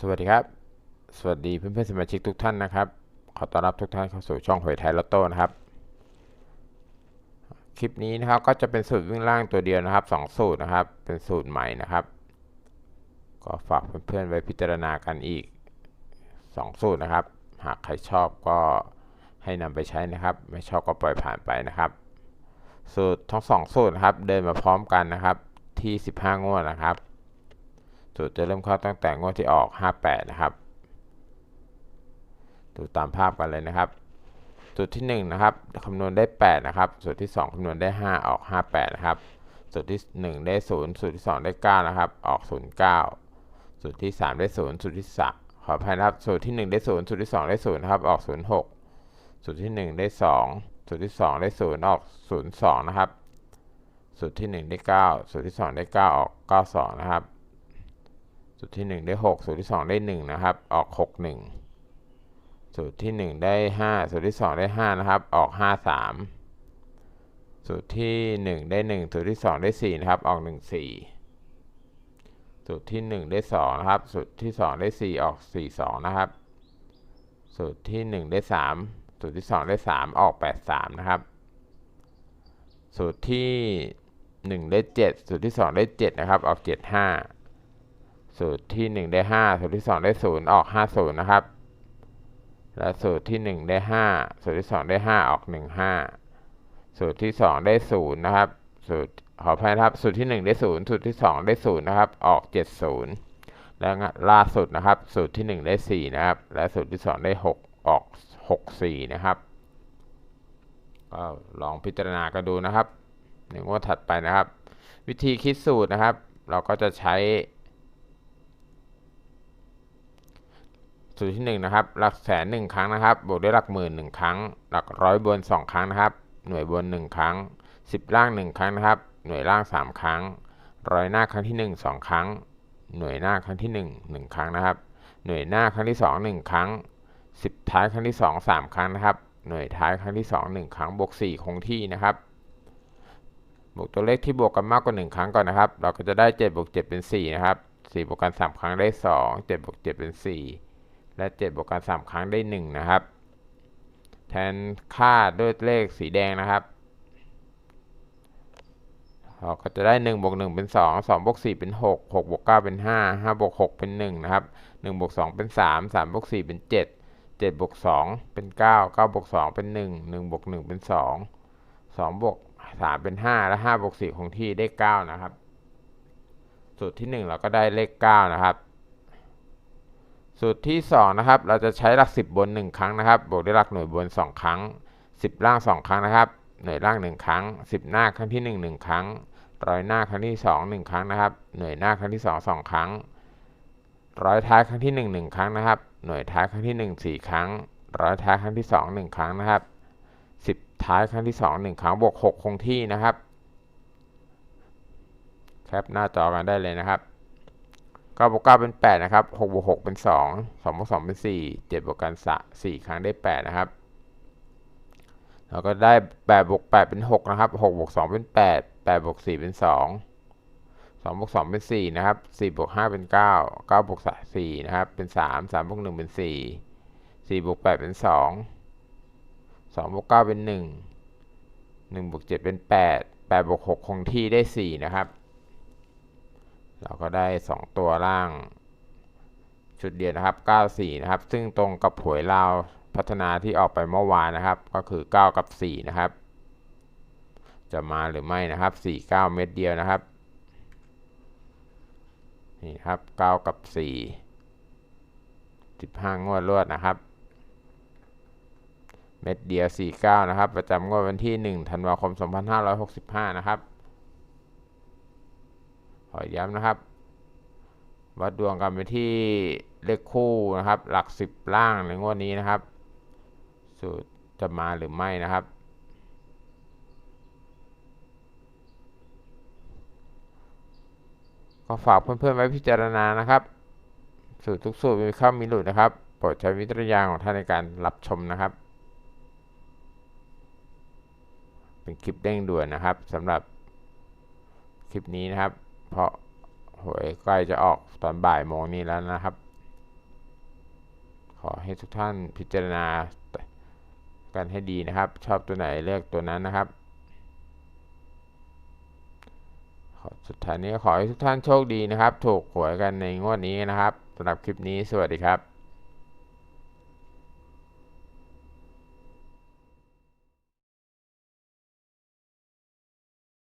สวัสดีครับ สวัสดีเพื่อนๆสมาชิกทุกท่านนะครับ ขอต้อนรับทุกท่านเข้าสู่ช่องหวยไทยลอตโต้นะครับ คลิปนี้นะครับก็จะเป็นสูตรวิ่งล่างตัวเดียวนะครับสองสูตรนะครับ เป็นสูตรใหม่นะครับ ก็ฝากเพื่อนๆไว้พิจารณากันอีกสองสูตรนะครับ หากใครชอบก็ให้นำไปใช้นะครับ ไม่ชอบก็ปล่อยผ่านไปนะครับ สูตรทั้งสองสูตรนะครับ เดินมาพร้อมกันนะครับที่ 15 งวดนะครับ สูตรจะเริ่มเข้าตั้งแต่งวดที่ออก 58 นะครับ ดูตามภาพกันเลยนะครับ สูตรที่ 1 นะครับคำนวณได้ 8 นะครับ สูตรที่ 2คำนวณได้ 5 ออก 58 นะครับ สูตรที่ 1 ได้ 0 สูตรที่ 2 ได้ 9 นะครับ ออก 09 สูตรที่ 3 ได้ 0 สูตรที่3ขออภัยนะครับ สูตรที่ 1 ได้ 0 สูตรที่ 2 ได้ 0 นะครับ ออก 06 สูตรที่ 1 ได้ 2 สูตรที่ 2 ได้ 0 ออก 02 นะครับ สูตรที่ 1 ได้ 9 สูตรที่ 2 ได้ 9 ออก 92 นะครับ สูตรที่ 1 ได้ 6 สูตรที่ 2 ได้ 1 นะครับ ออก 61 สูตรที่ 1 ได้ 5 สูตรที่ 2 ได้ 5 นะครับ ออก 53 สูตรที่ 1 ได้ 1 สูตรที่ 2 ได้ 4 นะครับ ออก 14 สูตรที่ 1 ได้ 2 นะครับ สูตรที่ 2 ได้ 4 ออก 42 นะครับ สูตรที่ 1 ได้ 3 สูตรที่ 2 ได้ 3 ออก 83 นะครับ สูตรที่ 1 ได้ 7 สูตรที่ 2 ได้ 7 นะครับ ออก 75 สูตรที่ 1 ได้ 5 สูตรที่ 2 ได้ 0 ออก 50 นะครับ และสูตรที่ 1 ได้ 5 สูตรที่ 2 ได้ 5 ออก 15 สูตรที่ 2 ได้ 0 นะครับ สูตรขออภัยครับ สูตรที่ 1 ได้ 0 สูตรที่ 2 ได้ 0 นะครับ ออก 70 และล่าสุดนะครับ สูตรที่ 1 ได้ 4 นะครับ และสูตรที่ 2 ได้ 6 ออก 64 นะครับ ก็ลองพิจารณากันดูนะครับในงวดถัดไปนะครับ วิธีคิดสูตรนะครับ เราก็จะใช้ สูตรที่1นะครับหลักแสนหนึ่งครั้งนะครับบวกด้วยหลักหมื่นหนึ่งครั้ง หลักร้อยบน 2 ครั้งนะครับ หน่วยบน 1 ครั้ง 10 ล่าง 1 ครั้งนะครับ หน่วยล่าง 3 ครั้ง ร้อยหน้าครั้งที่ 1 2 ครั้ง หน่วยหน้าครั้งที่ 1 1 ครั้งนะครับ หน่วยหน้าครั้งที่ 2 1 ครั้ง 10 ท้ายครั้งที่ 2 3 ครั้งนะครับ หน่วยท้ายครั้งที่ 2 1 ครั้งบวก4คงที่นะครับบวกตัวเลขที่บวกกันมากกว่า 1 ครั้งก่อนนะครับ เราก็จะได้7บวก7เป็น4นะครับ4บวกกัน 3 ครั้งได้ 2 7บวก7เป็น 4 และ 7 บวกกัน 3 ครั้งได้ 1 นะครับ แทนค่าด้วยเลขสีแดงนะครับเราก็จะได้ 1 บวก 1 เป็น 2 2 บวก 4 เป็น 6 6 บวก 9 เป็น 5 5 บวก 6 เป็น 1 นะครับ 1 บวก 2 เป็น 3 3 บวก 4 เป็น 7 7 บวก 2 เป็น 9 9 บวก 2 เป็น 1 1 บวก 1 เป็น 2 2 บวก 3 เป็น 5 และ 5 บวก 4 คงที่ได้ 9 นะครับ สูตรที่ 1 เราก็ได้เลข 9 นะครับ สูตรที่ 2 นะครับ เราจะใช้หลัก 10 บน 1 ครั้งนะครับ บวกด้วยหลักหน่วยบน 2 ครั้ง 10 ล่าง 2 ครั้งนะครับ หน่วยล่าง 1 ครั้ง 10 หน้าครั้งที่ 1 1 ครั้ง ร้อยหน้าครั้งที่ 2 1 ครั้งนะครับ หน่วยหน้าครั้งที่ 2 2 ครั้ง ร้อยท้ายครั้งที่ 1 1 ครั้งนะครับ หน่วยท้ายครั้งที่ 1 4 ครั้ง ร้อยท้ายครั้งที่ 2 1 ครั้งนะครับ 10 ท้ายครั้งที่ 2 1 ครั้ง บวก 6 คงที่นะครับ แคปหน้าจอกันได้เลยนะครับ 9บวก9เป็น 8 นะครับ6บวก6เป็น 2 2บวก2เป็น 4 7บวกกัน4ครั้งได้ 8 นะครับ เราก็ได้8บวก8เป็น 6 นะครับ6บวก2เป็น 8 8บวก4เป็น 2 2บวก2เป็น 4 นะครับ4บวก5เป็น 9 9บวก4นะครับ เป็น 3 3บวก1เป็น 4 4บวก8เป็น 2 2บวก9เป็น 1 1บวก7เป็น 8 8บวก6คงที่ได้ 4 นะครับ เราก็ได้ 2 ตัวล่างชุดเดียวนะครับ 94 นะครับ ซึ่งตรงกับหวยลาวพัฒนาที่ออกไปเมื่อวานนะครับ ก็คือ 9 กับ 4 นะครับ จะมาหรือไม่นะครับ 4 9 เม็ดเดียวนะครับ นี่ครับ 9 กับ 4 15 งวดรวดนะครับ เม็ดเดียว 49 นะครับ ประจำงวดวันที่ 1 ธันวาคม 2565 นะครับ อย้ำนะครับ วัดดวงกันไปที่เลขคู่นะครับ หลัก10ล่างในงวดนี้นะครับ สูตรจะมาหรือไม่นะครับ ก็ฝากเพื่อนๆไว้พิจารณานะครับ สูตรทุกสูตรมีเข้ามีหลุดนะครับโปรดใช้วิจารณญาณของท่านในการรับชมนะครับ เป็นคลิปเร่งด่วนนะครับสำหรับคลิปนี้นะครับ เพราะหวยใกล้จะออกตอนบ่ายโมงนี้แล้วนะครับ ขอให้ทุกท่านพิจารณากันให้ดีนะครับ ชอบตัวไหนเลือกตัวนั้นนะครับสุดท้ายนี้ขอให้ทุกท่านโชคดีนะครับ ถูกหวยกันในงวดนี้นะครับสำหรับคลิปนี้สวัสดีครับ